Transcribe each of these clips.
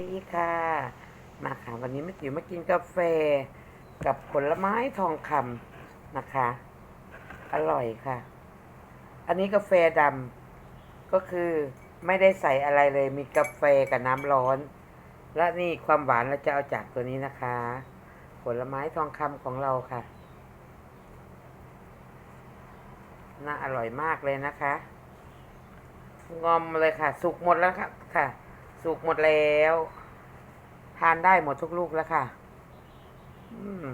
ดีค่ะ มาค่ะ วันนี้แม่ติ๋วมากินกาแฟ กับผลไม้ทองคำนะคะ อร่อยค่ะ อันนี้กาแฟดำก็คือไม่ได้ใส่อะไรเลย มีกาแฟกับน้ำร้อน และนี่ความหวานเราจะเอาจากตัวนี้นะคะ ผลไม้ทองคำของเราค่ะ น่าอร่อยมากเลยนะคะ งอมเลยค่ะ สุกหมดแล้วค่ะค่ะ สุกหมดแล้ว ทานได้หมดทุกลูกแล้วค่ะ อืม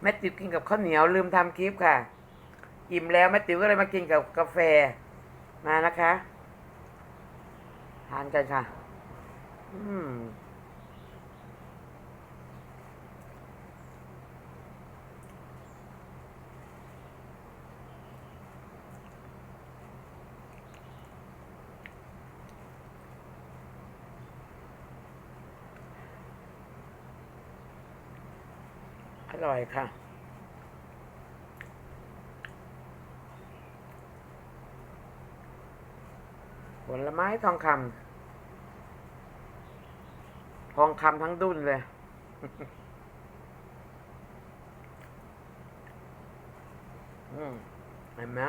แม่ติ๋วกินกับข้าวเหนียวลืมทำคลิปค่ะ อิ่มแล้วแม่ติ๋วก็เลยมากินกับกาแฟ มานะคะ ทานกันค่ะ อืม อร่อยค่ะผลไม้ทองคำทองคำทั้งดุนเลย อืมเห็นไหม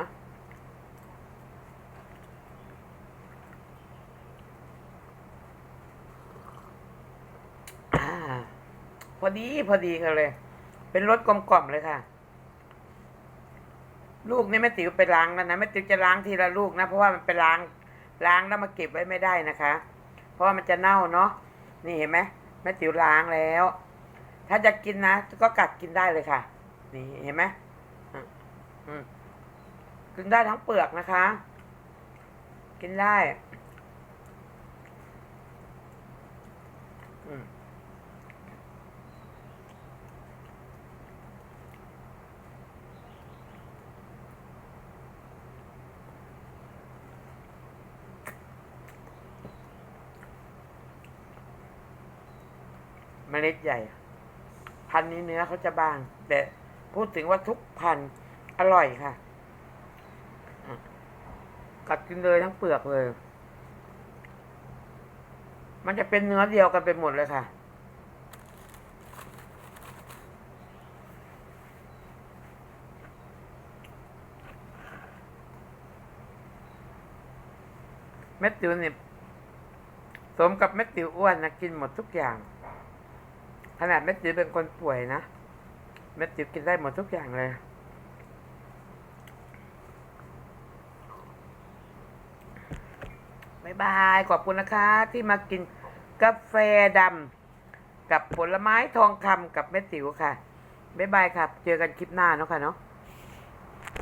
อ่าพอดี พอดีกันเลย เป็นรสกลมกล่อมเลยค่ะ ลูกนี่แม่ติ๋วไปล้างแล้วนะแม่ติ๋วจะล้างทีละลูกนะเพราะว่ามันไปล้างล้างแล้วมาเก็บไว้ไม่ได้นะคะ เพราะว่ามันจะเน่าเนาะนี่เห็นไหมแม่ติ๋วล้างแล้ว ถ้าจะกินนะก็กัดกินได้เลยค่ะ นี่เห็นไหมอะอืมกินได้ทั้งเปลือกนะคะ กินได้ อืม เมล็ดใหญ่ พันธุ์นี้เนื้อเขาจะบาง แต่พูดถึงว่าทุกพันธุ์อร่อยค่ะอะ กัดกินเลยทั้งเปลือกเลย มันจะเป็นเนื้อเดียวกันไปหมดเลยค่ะ เม็ดติ๋วเนี่ยสมกับเม็ดติ๋วอ้วนนะกินหมดทุกอย่าง ขนาดแม่จิ๋วเป็นคนป่วยนะแม่จิ๋วกินได้หมดทุกอย่างเลยบายบายขอบคุณนะคะ ที่มากินกาแฟดำกับผลไม้ทองคำกับแม่ติ๋วค่ะบายบายครับ เจอกันคลิปหน้าเนาะค่ะเนาะ